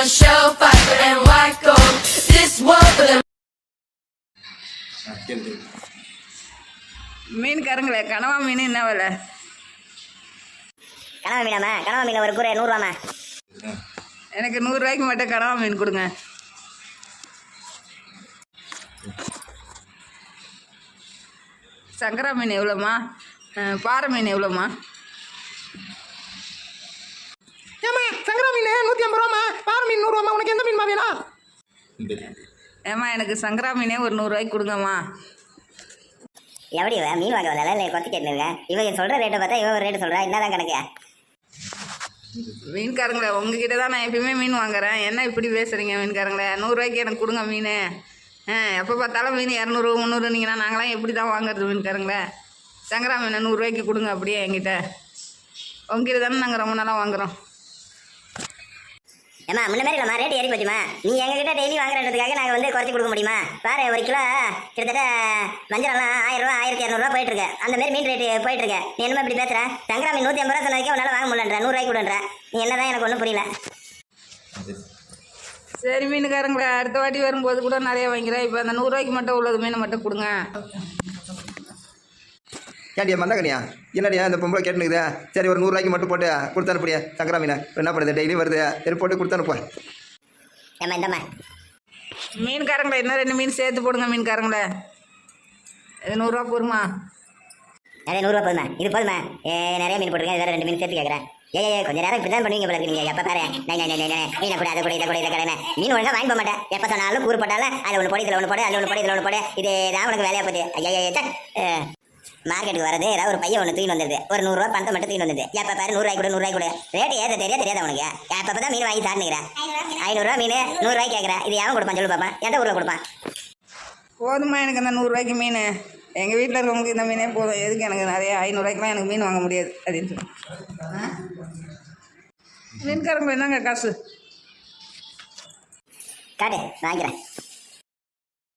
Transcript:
a show, fight for them white gold. This world for them. கேள்வி மீன் கருங்களே கனவா மீன் என்ன விலை? கனவா மீனாம்மா கனவா மீன் ஒரு கூரை நூறுரூவாம்மா எனக்கு நூறுரூவாய்க்கு மட்டும் கனவா மீன் கொடுங்க. சங்கரா மீன் எவ்வளோம்மா? பாறை மீன் எவ்வளோம்மா ஏம்மா சங்கரா மீன் நூற்றி ஐம்பது ரூபாம்மா பாறை மீன் நூறுரூவாம்மா உனக்கு எந்த மீன்மா வேணும் ஏம்மா எனக்கு சங்கரா மீனே ஒரு நூறுரூவாய்க்கு கொடுங்கம்மா. எப்படி இவ மீன் வாங்க வரல? இல்லை கொத்தி கேட்டுருங்க இவங்க சொல்கிற ரேட்டை பார்த்தா இவன் ஒரு ரேட்டு சொல்கிறா என்னதான் கணக்கு? மீன்காரங்களே உங்ககிட்ட தான் நான் எப்பயுமே மீன் வாங்குறேன். என்ன இப்படி பேசுகிறீங்க மீன்காரங்களே? நூறுரூவாய்க்கு எனக்கு கொடுங்க மீன். ஆ எப்போ பார்த்தாலும் மீன் இரநூறு முந்நூறுனீங்கன்னா நாங்களாம் எப்படி தான் வாங்குறது மீன்காரங்களே? சங்கரா மீனை நூறுரூவாய்க்கு கொடுங்க அப்படியே என்கிட்ட. உங்ககிட்ட தானே நாங்கள் ரொம்ப நாளாக வாங்குறோம். ஏம்மா முன்ன மாதிரி இல்லைம்மா ரேட் ஏறி போச்சுமா நீ எங்ககிட்ட டெய்லி வாங்குறதுக்காக நாங்கள் வந்து குறைச்சி கொடுக்க முடியுமா? பாரு ஒரு கிலோ கிட்டத்தட்ட மஞ்சள்லாம் ஆயிரம் ரூபா ஆயிரத்தி இரநூறுவா போயிட்டு இருக்கு. அந்த மாதிரி மீன் ரேட்டு போயிட்டு இருக்கு. நீ என்னமா இப்படி பேசுற? சங்கரா மீன் நூற்றி ஐம்பது ரூபா சொன்னதுக்கே உன்னால் வாங்க முடியலன்ற நூறுரூவாய்க்கு கொடுன்ற. நீ என்னதான் எனக்கு ஒன்றும் புரியல. சரி மீனுக்காரங்களே அடுத்த வாட்டி வரும்போது கூட நிறைய வாங்கிக்கிறேன். இப்போ அந்த நூறுரூவாய்க்கு மட்டும் உள்ளது மீனை மட்டும் கொடுங்க. ஏன்டியா மந்தாக்கனியா என்னடியா இந்த பொம்பளை கேட்டுனுக்குதா? சரி ஒரு நூறுரூவாய்க்கு மட்டும் போட்டு கொடுத்து அனுப்புடியா சங்கரா மீனை இப்ப என்ன பண்ணுது? டெய்லி வருது. சரி போட்டு கொடுத்து அனுப்பா. ஏம்மா இந்தம்மா. மீன்காரங்களே இன்னும் ரெண்டு மீன் சேர்த்து போடுங்க மீன்காரங்களே. இது நூறுரூவா போருமா நிறைய நூறுரூவா போதுமா இது போதுமா ஏ நிறைய மீன் போட்டுருக்கேன். இது வேற ரெண்டு மீன் சேர்த்து கேட்குறேன். ஏ ஏ கொஞ்ச நேரம் இப்படி தான் பண்ணுவீங்க போல இருக்கு நீங்கள் எப்போ பாரு. நை நை நை நை, நை மீனை கூட அதை கூட இதை கூட இதை கடனை மீன் ஒழுங்கா வாங்கி போக மாட்டேன். எப்போ சொன்னாலும் கூறு போட்டாலும் அதில் ஒன்று போடு இதில் ஒன்று போடு அதில் ஒன்று போடு இதில் ஒன்று போடு. இது தான் உனக்கு வேலையாக போகுது. ஐயா ஐயா மார்க்கெட்டுக்கு வரது ஏதாவது ஒரு பையன் ஒன்று தூக்கி வந்துருது. ஒரு நூறுரூவா பணத்தை மட்டும் தூக்கி வந்துருது. எப்போ பாரு நூறுரூவாய்க்கு கூட நூறுரூவாய்க்கு கூட. ரேட்டு ஏற்ற தெரியா தெரியாத உனக்கு? எப்போ தான் மீன் வாங்கி சாப்பிட்டுக்கிறேன் ஐநூறுரூவா மீன் நூறுரூவாய்க்கு கேட்குறேன் இது எவன் கொடுப்பான் சொல்லு பாப்பா. எந்த ஊரில் கொடுப்பான்? போதுமா எனக்கு அந்த நூறுரூவாய்க்கு மீன். எங்கள் வீட்டில் இருக்கவங்களுக்கு இந்த மீனே போதும். எதுக்கு எனக்கு நிறைய ஐநூறுரூவாய்க்குலாம் எனக்கு மீன் வாங்க முடியாது அப்படின்னு சொல்லி? மீன்காரங்க என்னங்க காசு? காட்டு வாங்கிக்கிறேன்.